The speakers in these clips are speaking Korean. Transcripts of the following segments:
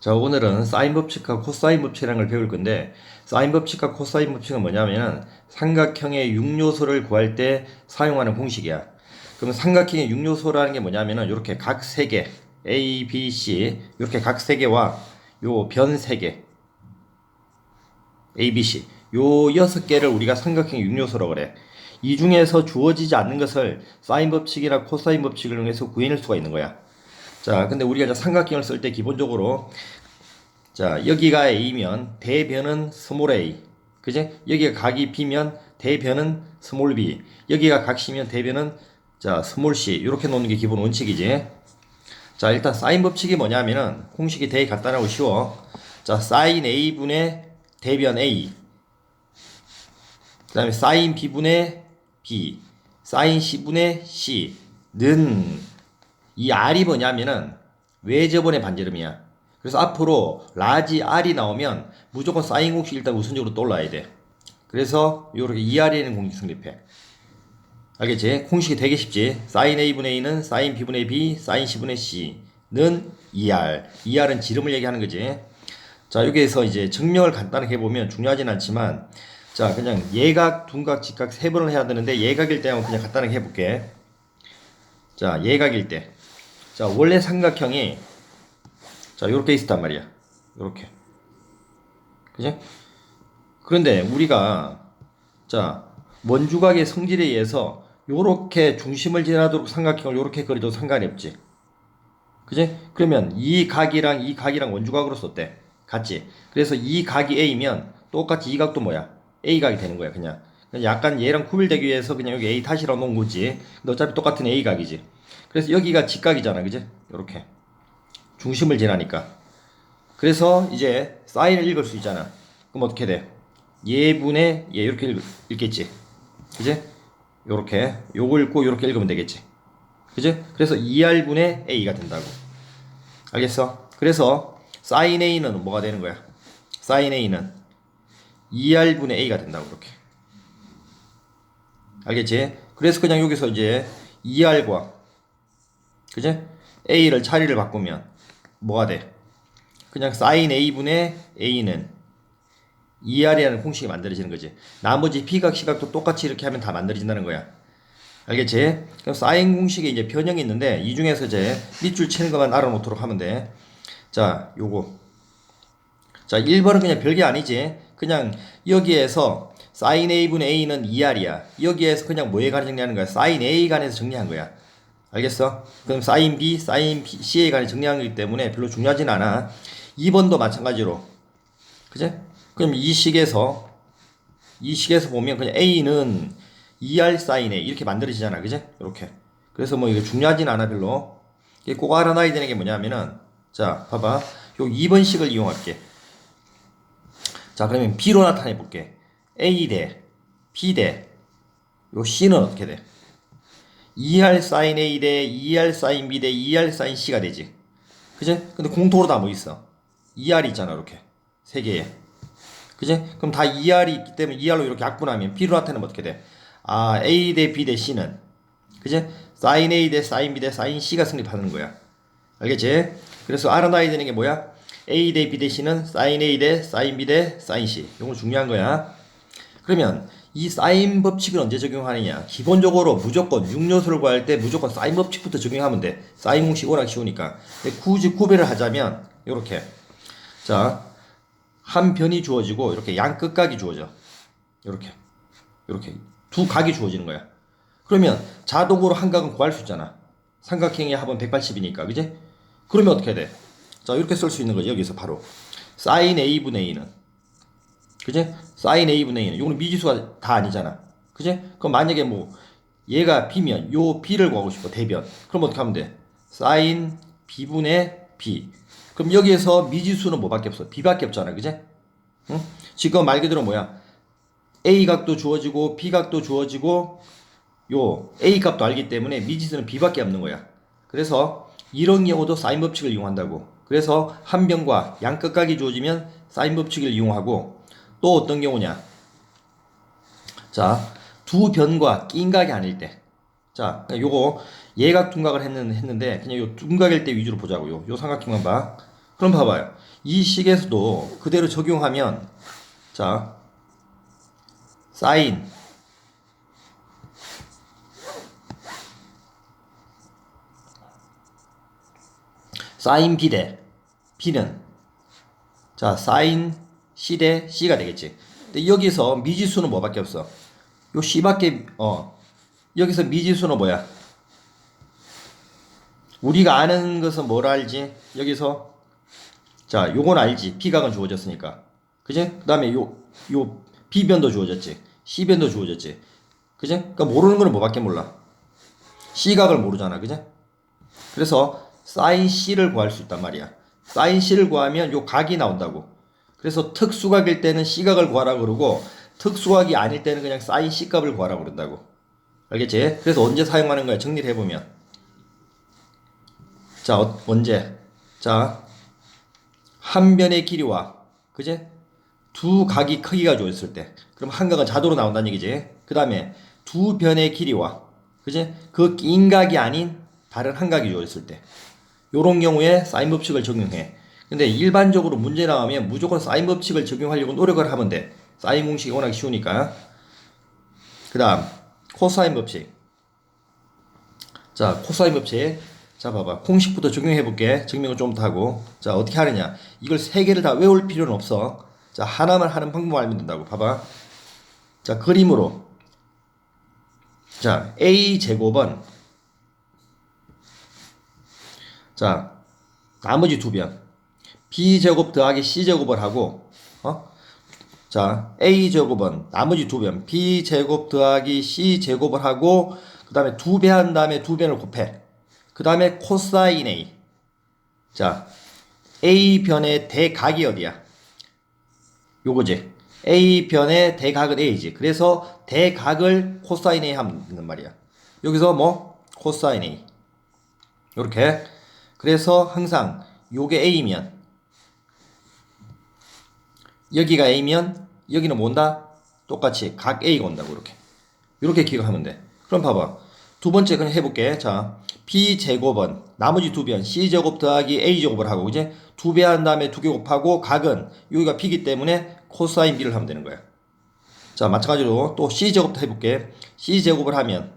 자, 오늘은 사인 법칙과 코사인 법칙이라는 걸 배울 건데, 사인 법칙과 코사인 법칙은 뭐냐면은 삼각형의 6요소를 구할 때 사용하는 공식이야. 그럼 삼각형의 6요소라는 게 뭐냐면은 이렇게 각 3개, A, B, C, 이렇게 각 3개와 요 변 3개, A, B, C, 요 6개를 우리가 삼각형의 6요소라고 그래. 이 중에서 주어지지 않는 것을 사인 법칙이나 코사인 법칙을 이용해서 구해낼 수가 있는 거야. 자, 근데 우리가 삼각형을 쓸 때 기본적으로 자, 여기가 A면 대변은 스몰 a. 그지? 여기가 각이 B면 대변은 스몰 b. 여기가 각시면 대변은 자, 스몰 c. 이렇게 놓는 게 기본 원칙이지. 자, 일단 사인 법칙이 뭐냐면은 공식이 되게 간단하고 쉬워. 자, 사인 A분의 대변 A. 그다음에 사인 B분의 B. 사인 C분의 C는 이 R이 뭐냐면은 외접원의 반지름이야. 그래서 앞으로 라지 R이 나오면 무조건 사인 공식 일단 우선적으로 떠올라야 돼. 그래서 요렇게 2R이라는 공식 성립해. 알겠지? 공식이 되게 쉽지. 사인 A분의 A는 사인 B분의 B, 사인 C분의 C는 2R. 2R은 지름을 얘기하는 거지. 자, 여기에서 이제 증명을 간단하게 해보면 중요하진 않지만, 자, 그냥 예각, 둔각, 직각 세 번을 해야 되는데, 예각일 때하고 그냥 간단하게 해볼게. 자, 예각일 때. 자, 원래 삼각형이, 자, 요렇게 있었단 말이야. 요렇게. 그지? 그런데 우리가, 자, 원주각의 성질에 의해서 요렇게 중심을 지나도록 삼각형을 요렇게 그려도 상관이 없지. 그지? 그러면 이 각이랑 이 각이랑 원주각으로 썼대. 같지? 그래서 이 각이 A면 똑같이 이 각도 뭐야? A각이 되는 거야, 그냥. 약간 얘랑 구별되기 위해서 그냥 여기 A 탓이라고 놓은 거지. 근데 어차피 똑같은 A각이지. 그래서 여기가 직각이잖아, 그지? 요렇게. 중심을 지나니까. 그래서 이제 사인을 읽을 수 있잖아. 그럼 어떻게 돼? 예분의 얘 이렇게 읽, 읽겠지. 그지? 요렇게 요거 읽고 요렇게 읽으면 되겠지. 그지? 그래서 2R분의 A가 된다고. 알겠어? 그래서 사인 A는 뭐가 되는 거야? 사인 A는 2R분의 A가 된다고 그렇게. 알겠지? 그래서 그냥 여기서 이제 2R과 그지? A를 차리를 바꾸면 뭐가 돼? 그냥 사인 A분의 A는 2R이라는 공식이 만들어지는 거지. 나머지 B각, C각도 똑같이 이렇게 하면 다 만들어진다는 거야. 알겠지? 그럼 사인 공식에 이제 변형이 있는데 이 중에서 이제 밑줄 치는 것만 알아놓도록 하면 돼. 자, 요거. 자, 1번은 그냥 별게 아니지. 그냥 여기에서 사인 A분의 A는 2R이야. 여기에서 그냥 뭐에 관해 정리하는 거야? 사인 A 간에서 정리한 거야. 알겠어? 그럼 사인 B, 사인 C에 정리한 거기 때문에 별로 중요하진 않아. 2번도 마찬가지로. 그지? 그럼 이 식에서 이 식에서 보면 그냥 A는 2R 사인 A 이렇게 만들어지잖아. 그지? 이렇게. 그래서 뭐 이게 중요하진 않아 별로. 이게 꼭 알아놔야 되는 게 뭐냐면은 자, 봐봐. 요 2번 식을 이용할게. 자, 그러면 B로 나타내 볼게. A 대 B 대 요 C는 어떻게 돼? 2R 사인 A 대 2R 사인 B 대 2R 사인 C가 되지. 그지? 근데 공통으로 다 뭐 있어? 2R이 있잖아, 이렇게. 세 개에. 그지? 그럼 다 2R이 있기 때문에 2R로 이렇게 약분하면 B로 나타내면 어떻게 돼? 아, A 대 B 대 C는 그지? 사인 A 대 사인 B 대 사인 C가 성립하는 거야. 알겠지? 그래서 알아놔야 되는 게 뭐야? A 대 B 대 C는 사인 A 대 사인 B 대 사인 C. 이거 중요한 거야. 그러면 이 사인 법칙을 언제 적용하느냐? 기본적으로 무조건 6요소를 구할 때 무조건 사인 법칙부터 적용하면 돼. 사인 공식 워낙 쉬우니까. 굳이 구별을 하자면 이렇게 자, 한 변이 주어지고 이렇게 양 끝각이 주어져. 이렇게. 이렇게 두 각이 주어지는 거야. 그러면 자동으로 한 각은 구할 수 있잖아. 삼각형의 합은 180이니까. 그지? 그러면 어떻게 돼? 자, 이렇게 쓸 수 있는 거지. 여기서 바로. 사인 A분의 A는. 그지? 사인 A분의 A는. 요거는 미지수가 다 아니잖아. 그지? 그럼 만약에 뭐 얘가 B면 요 B를 구하고 싶어. 대변. 그럼 어떻게 하면 돼? 사인 B분의 B. 그럼 여기에서 미지수는 뭐밖에 없어? B밖에 없잖아. 그지? 응? 지금 말 그대로 뭐야? A 각도 주어지고 B 각도 주어지고 요 A 값도 알기 때문에 미지수는 B밖에 없는 거야. 그래서 이런 경우도 사인 법칙을 이용한다고. 그래서 한 변과 양 끝각이 주어지면 사인 법칙을 이용하고 또 어떤 경우냐? 자, 두 변과 낀 각이 아닐 때. 자, 요거 예각 둔각을 했는, 했는데 그냥 요 둔각일 때 위주로 보자고요. 요 삼각형만 봐. 그럼 봐봐요. 이 식에서도 그대로 적용하면 자 사인 사인 B대 B는 자 사인 C대 C가 되겠지. 근데 여기서 미지수는 뭐밖에 없어? 요 C밖에 어 여기서 미지수는 뭐야? 우리가 아는 것은 뭘 알지? 여기서 자 요건 알지. P각은 주어졌으니까. 그지? 그 다음에 요, 요 B변도 주어졌지. C변도 주어졌지. 그지? 그러니까 모르는 거는 뭐밖에 몰라. C각을 모르잖아. 그지? 그래서 사인 C를 구할 수 있단 말이야. 사인 C를 구하면 요 각이 나온다고. 그래서 특수각일 때는 C각을 구하라 그러고 특수각이 아닐 때는 그냥 사인 C값을 구하라 그런다고. 알겠지? 그래서 언제 사용하는 거야? 정리를 해보면. 자, 어- 언제? 자, 한 변의 길이와, 그제? 두 각이 크기가 주어졌을 때. 그럼 한 각은 자도로 나온다는 얘기지. 그 다음에 두 변의 길이와, 그제? 그낀 각이 아닌 다른 한 각이 주어졌을 때. 요런 경우에 사인 법칙을 적용해. 근데 일반적으로 문제 나오면 무조건 사인 법칙을 적용하려고 노력을 하면 돼. 사인 공식이 워낙 쉬우니까. 그 다음, 코사인 법칙. 자, 코사인 법칙. 자, 봐봐. 공식부터 적용해 볼게. 증명을 좀 더 하고. 자, 어떻게 하느냐. 이걸 세 개를 다 외울 필요는 없어. 자, 하나만 하는 방법 알면 된다고. 봐봐. 자, 그림으로. 자, A 제곱은 자, 나머지 두 변. B 제곱 더하기 C 제곱을 하고, 어? 자, A 제곱은 나머지 두 변. B 제곱 더하기 C 제곱을 하고, 그 다음에 두 배 한 다음에 두 변을 곱해. 그 다음에 코사인 A. 자, A 변의 대각이 어디야? 요거지. A 변의 대각은 A지. 그래서 대각을 코사인 A 하면 된단 말이야. 여기서 뭐? 코사인 A. 요렇게. 그래서 항상 요게 A면 여기가 A면 여기는 뭔다? 똑같이 각 A가 온다고 이렇게. 이렇게 기억하면 돼. 그럼 봐봐. 두 번째 그냥 해볼게. 자, B 제곱은 나머지 두변 C 제곱 더하기 A 제곱을 하고 이제 두 배 한 다음에 두 개 곱하고 각은 여기가 B기 때문에 코사인 B를 하면 되는 거야. 자, 마찬가지로 또 C 제곱도 해볼게. C 제곱을 하면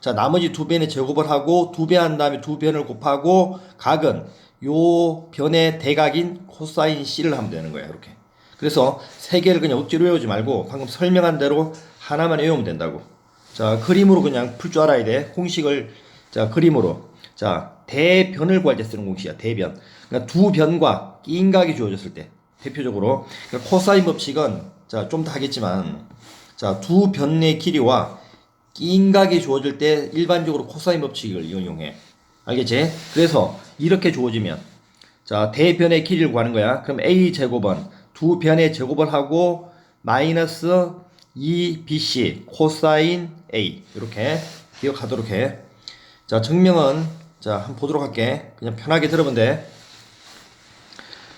자, 나머지 두 변의 제곱을 하고 두 배 한 다음에 두 변을 곱하고 각은 요 변의 대각인 코사인 C를 하면 되는 거야. 이렇게. 그래서 세 개를 그냥 억지로 외우지 말고 방금 설명한 대로 하나만 외우면 된다고. 자, 그림으로 그냥 풀 줄 알아야 돼. 공식을 자, 그림으로. 자, 대변을 구할 때 쓰는 공식이야. 대변. 그러니까 두 변과 끼인 각이 주어졌을 때 대표적으로 그러니까 코사인 법칙은 자, 좀 더 하겠지만 자, 두 변의 길이와 끼인 각이 주어질 때 일반적으로 코사인 법칙을 이용해. 알겠지? 그래서 이렇게 주어지면 자, 대변의 길이를 구하는 거야. 그럼 A 제곱은 두 변의 제곱을 하고 마이너스 2BC 코사인 A 이렇게 기억하도록 해. 자, 증명은 자, 한번 보도록 할게. 그냥 편하게 돼.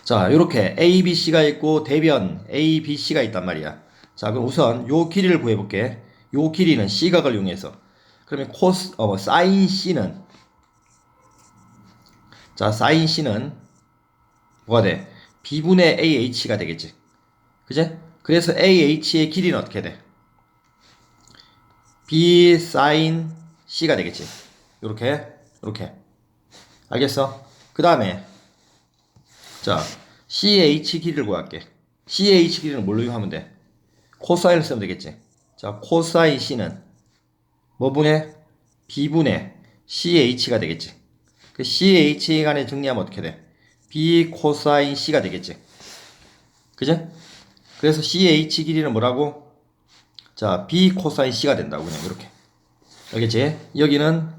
자, 이렇게 A, B, C가 있고 대변 A, B, C가 있단 말이야. 자, 그럼 우선 요 길이를 구해 볼게. 요 길이는 C각을 이용해서. 그러면 코스 어 사인 C는 자, 사인 C는 뭐가 돼? B분의 AH가 되겠지. 그제? 그래서 AH의 길이는 어떻게 돼? B 사인 C가 되겠지. 요렇게, 요렇게. 알겠어? 그 다음에, 자, CH 길이를 구할게. CH 길이는 뭘로 이용하면 돼? 코사인을 쓰면 되겠지. 자, 코사인 C는 뭐 분의? B분의 CH가 되겠지. 그 CH 간에 정리하면 어떻게 돼? B 코사인 C가 되겠지. 그죠? 그래서 CH 길이는 뭐라고? 자, B 코사인 C가 된다고 그냥 이렇게. 알겠지? 여기는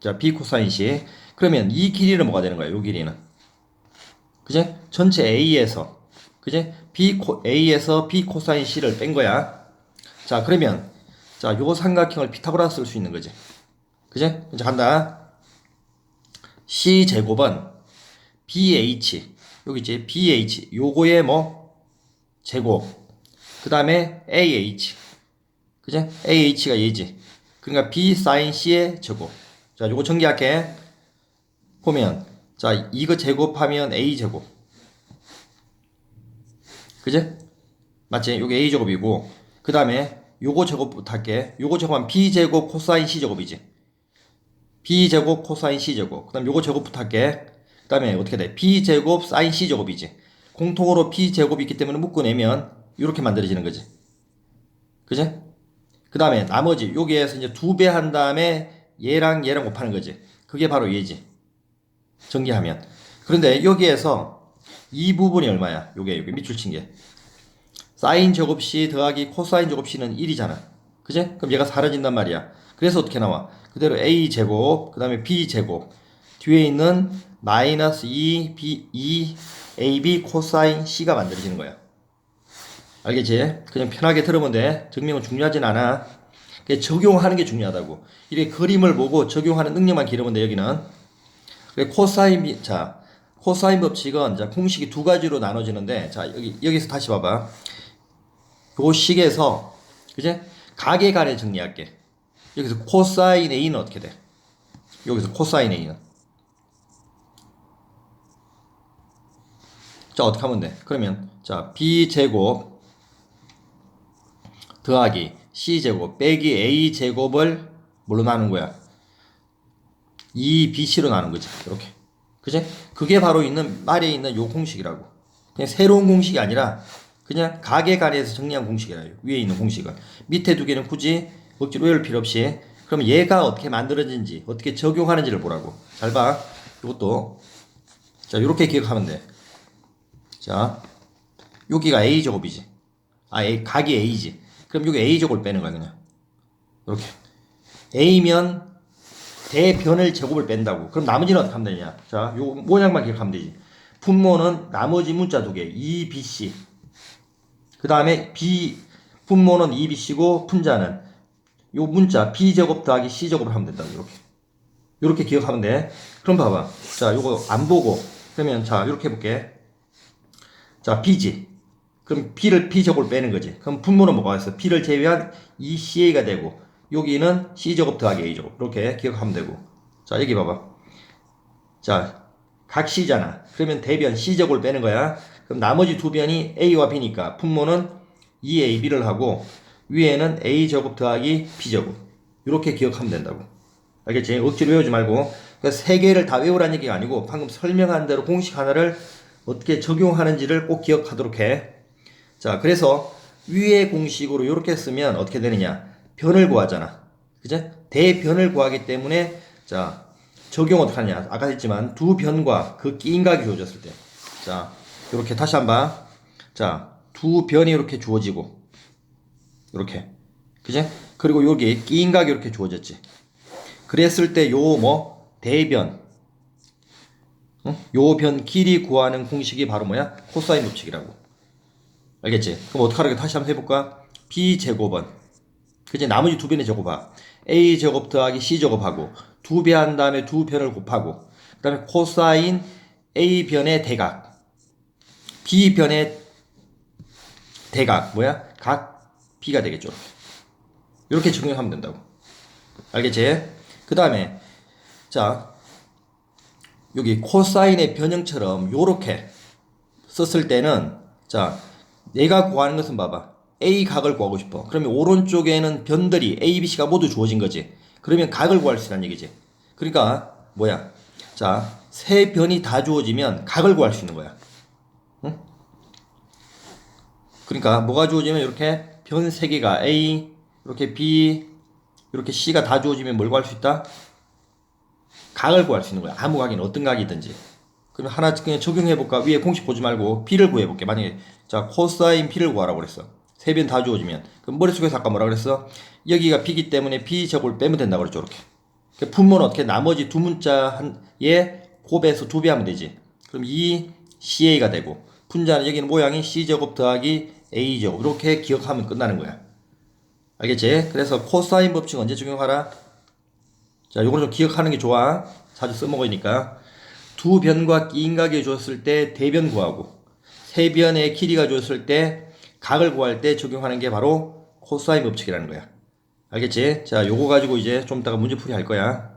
자, B 코사인 C. 그러면 이 길이는 뭐가 되는 거야? 이 길이는. 그지? 전체 A에서 그지? B 코 A에서 B 코사인 C를 뺀 거야. 자, 그러면 자, 요 삼각형을 피타고라스 쓸 수 있는 거지. 그지? 이제 간다. C 제곱은 BH 여기 있지 BH 요거의 뭐 제곱 그 다음에 AH 그지? AH가 얘지 그러니까 B 사인 C의 제곱 자 요거 정리할게 보면 자 이거 제곱하면 A 제곱 그지? 맞지? 요게 A 제곱이고 그 다음에 요거 제곱부터 할게. 요거 제곱하면 B 제곱 코사인 C 제곱이지. B 제곱 코사인 C 제곱. 그 다음 요거 제곱부터 할게. 그 다음에 어떻게 돼? B 제곱 사인 C 제곱이지. 공통으로 B 제곱이 있기 때문에 묶어내면 이렇게 만들어지는 거지. 그지? 그 다음에 나머지 여기에서 이제 두 배 한 다음에 얘랑 얘랑 곱하는 거지. 그게 바로 얘지. 정리하면. 그런데 여기에서 이 부분이 얼마야? 요게 요게 밑줄 친 게. 사인 제곱 C 더하기 코사인 제곱 C는 1이잖아. 그지? 그럼 얘가 사라진단 말이야. 그래서 어떻게 나와? 그대로 A 제곱, 그 다음에 B 제곱. 뒤에 있는 마이너스 2, B, 2, AB 코사인 C가 만들어지는 거야. 알겠지? 그냥 편하게 들으면 돼. 증명은 중요하진 않아. 적용하는 게 중요하다고. 이렇게 그림을 보고 적용하는 능력만 기르면 돼, 여기는. 코사인, 비- 자, 코사인 법칙은, 자, 공식이 두 가지로 나눠지는데, 자, 여기, 여기서 다시 봐봐. 요 식에서, 그제? 가계 간에 정리할게. 여기서 코사인 A는 어떻게 돼? 여기서 코사인 A는. 자, 어떻게 하면 돼? 그러면, 자, B제곱 더하기 C제곱 빼기 A제곱을 뭘로 나눈 거야? 2BC로 나눈 거지. 이렇게. 그지? 그게 바로 있는, 말에 있는 요 공식이라고. 그냥 새로운 공식이 아니라, 그냥 가계간에서 정리한 공식이라 위에 있는 공식은. 밑에 두 개는 굳이 억지로 외울 필요 없이. 그럼 얘가 어떻게 만들어진지, 어떻게 적용하는지를 보라고. 잘 봐. 이것도. 자, 요렇게 기억하면 돼. 자, 여기가 A 제곱이지. 아, A, 각이 A지. 그럼 여기 A 제곱을 빼는 거야, 그냥. 이렇게. A면 대변을 제곱을 뺀다고. 그럼 나머지는 어떻게 하면 되냐? 자, 요 모양만 기억하면 되지. 분모는 나머지 문자 두 개, 2BC. 그 다음에 B, 분모는 2BC고, 분자는 요 문자 B제곱 더하기 C제곱을 하면 된다. 이렇게. 이렇게 기억하면 돼. 그럼 봐봐. 자, 요거 안 보고. 그러면 자, 이렇게 해볼게. 자, B지. 그럼 B를 B제곱을 빼는 거지. 그럼 분모는 뭐가 있어? B를 제외한 2CA가 되고, 여기는 C제곱 더하기 A제곱. 이렇게 기억하면 되고. 자, 여기 봐봐. 자, 각 C잖아. 그러면 대변 C제곱을 빼는 거야. 그럼 나머지 두 변이 A와 B니까 분모는 2AB를 하고, 위에는 A제곱 더하기 B제곱. 이렇게 기억하면 된다고. 알겠지? 억지로 외우지 말고. 그래서 세 개를 다 외우라는 얘기가 아니고, 방금 설명한 대로 공식 하나를 어떻게 적용하는지를 꼭 기억하도록 해. 자, 그래서 위의 공식으로 이렇게 쓰면 어떻게 되느냐? 변을 구하잖아. 그죠? 대변을 구하기 때문에 자, 적용 어떻게 하냐? 아까 했지만 두 변과 그 끼인각이 주어졌을 때. 자, 이렇게 다시 한번. 자, 두 변이 이렇게 주어지고 이렇게. 그죠? 그리고 여기 끼인각이 이렇게 주어졌지. 그랬을 때 요 뭐 대변 어? 요변 길이 구하는 공식이 바로 뭐야? 코사인 법칙이라고. 알겠지? 그럼 어떻게 다시 한번 해볼까? B 제곱은 그지 나머지 두 변의 제곱하 A 제곱 더하기 C 제곱하고 두 배 한 다음에 두 변을 곱하고 그 다음에 코사인 A 변의 대각 B 변의 대각 뭐야? 각 B가 되겠죠. 이렇게 적용하면 된다고. 알겠지? 그 다음에 자 여기 코사인의 변형처럼 요렇게 썼을 때는 자 내가 구하는 것은 봐봐. A 각을 구하고 싶어. 그러면 오른쪽에는 변들이 A, B, C가 모두 주어진 거지. 그러면 각을 구할 수 있다는 얘기지. 그러니까 뭐야? 자세 변이 다 주어지면 각을 구할 수 있는 거야. 응? 그러니까 뭐가 주어지면 이렇게 변세 개가 A 이렇게 B 이렇게 C가 다 주어지면 뭘 구할 수 있다? 각을 구할 수 있는 거야. 아무 각이든 어떤 각이든지. 그러면 하나 그냥 적용해 볼까? 위에 공식 보지 말고 B를 구해 볼게. 만약에 자 코사인 B를 구하라고 그랬어. 세 변 다 주어지면 그럼 머릿속에서 아까 뭐라 그랬어? 여기가 B기 때문에 B 제곱을 빼면 된다고 그랬죠. 이렇게. 그 분모는 어떻게 나머지 두 문자 한에 곱해서 두 배 하면 되지. 그럼 이 CA가 되고 분자는 여기는 모양이 C 제곱 더하기 A 제곱 이렇게 기억하면 끝나는 거야. 알겠지? 그래서 코사인 법칙 언제 적용하라? 자, 요거는 좀 기억하는 게 좋아. 자주 써먹으니까. 두 변과 끼인각이 주었을 때 대변 구하고, 세 변의 길이가 주었을 때 각을 구할 때 적용하는 게 바로 코사인 법칙이라는 거야. 알겠지? 자, 요거 가지고 이제 좀 이따가 문제풀이 할 거야.